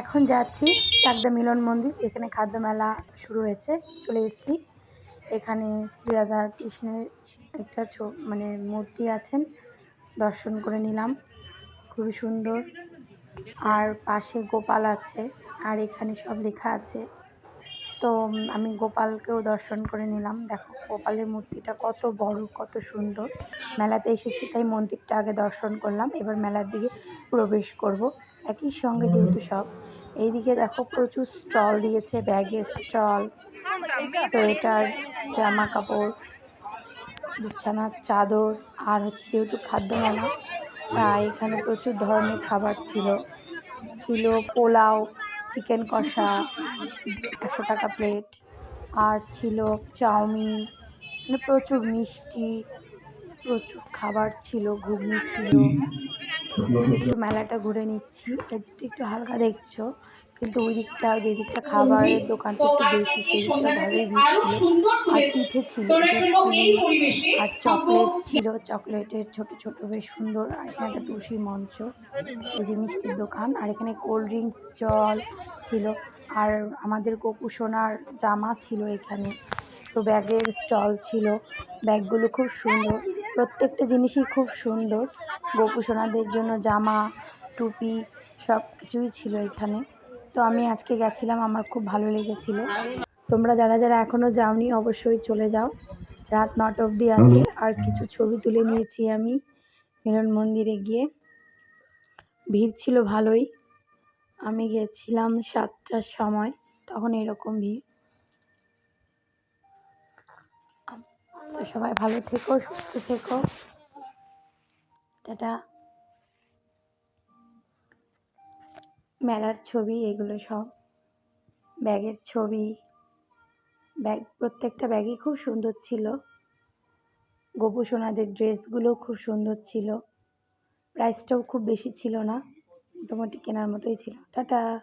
এখন যাচ্ছি চাকদা মিলন মন্দির। এখানে খাদ্য মেলা শুরু হয়েছে, চলে এসেছি। এখানে শ্রী রাধা কৃষ্ণের একটা মানে মূর্তি আছেন, দর্শন করে নিলাম। খুবই সুন্দর। আর পাশে গোপাল আছে, আর এখানে সব লেখা আছে। তো আমি গোপালকেও দর্শন করে নিলাম। দেখো, গোপালের মূর্তিটা কত বড়, কত সুন্দর। মেলাতে এসেছি, তাই মন্দিরটা আগে দর্শন করলাম। এবার মেলার দিকে প্রবেশ করব। একই সঙ্গে যেহেতু সব। এইদিকে দেখো প্রচুর স্টল দিয়েছে, ব্যাগের স্টল। সোয়েটার জামা কাপড়, বিছানার চাদর, আর হচ্ছে যেহেতু খাদ্য মেলা তাই এখানে প্রচুর ধরনের খাবার ছিল। ছিল পোলাও, চিকেন কষা, একশো টাকা প্লেট। আর ছিল চাউমিন মানে প্রচুর মিষ্টি প্রচুর খাবার ছিল ঘুগনি ছিল। একটু মেলাটা ঘুরে নিচ্ছি। এদিকটা একটু হালকা দেখছ কিন্তু ওই দিকটা যে দিকটা খাবারের দোকানটা একটু বেশি সেই দিকটা ভালোই ভিড় ছিল আর পিঠে ছিল আর চকলেট ছিল চকলেটের ছোট ছোট বেশ সুন্দর আর এখানে একটা তুলসী মঞ্চ এই যে মিষ্টির দোকান আর এখানে কোল্ড ড্রিঙ্কস জল ছিল। আর আমাদের গোপু সোনার জামা ছিল এখানে। তো ব্যাগের স্টল ছিল ব্যাগগুলো খুব সুন্দর। প্রত্যেকটা জিনিসই খুব সুন্দর। গোপু সোনাদের জন্য জামা টুপি সব কিছুই ছিল এখানে। তো আমি আজকে গেছিলাম আমার খুব ভালো লেগেছিল। তোমরা যারা যারা এখনও যাওনি অবশ্যই চলে যাও। রাত নটা অবধি আছে আর কিছু ছবি তুলে নিয়েছি আমি মিলন মন্দিরে গিয়ে। ভিড় ছিল ভালোই। আমি গেছিলাম সাতটার সময় তখন এরকম ভিড়। তো সবাই ভালো থেকো, সুস্থ থেকো। টাটা। মেলার ছবি, এগুলো সব। ব্যাগের ছবি। ব্যাগ, প্রত্যেকটা ব্যাগই খুব সুন্দর ছিল। গোপু সোনাদের ড্রেসগুলো খুব সুন্দর ছিল। প্রাইসটাও খুব বেশি ছিল না। মোটামুটি কেনার মতোই ছিল। টাটা।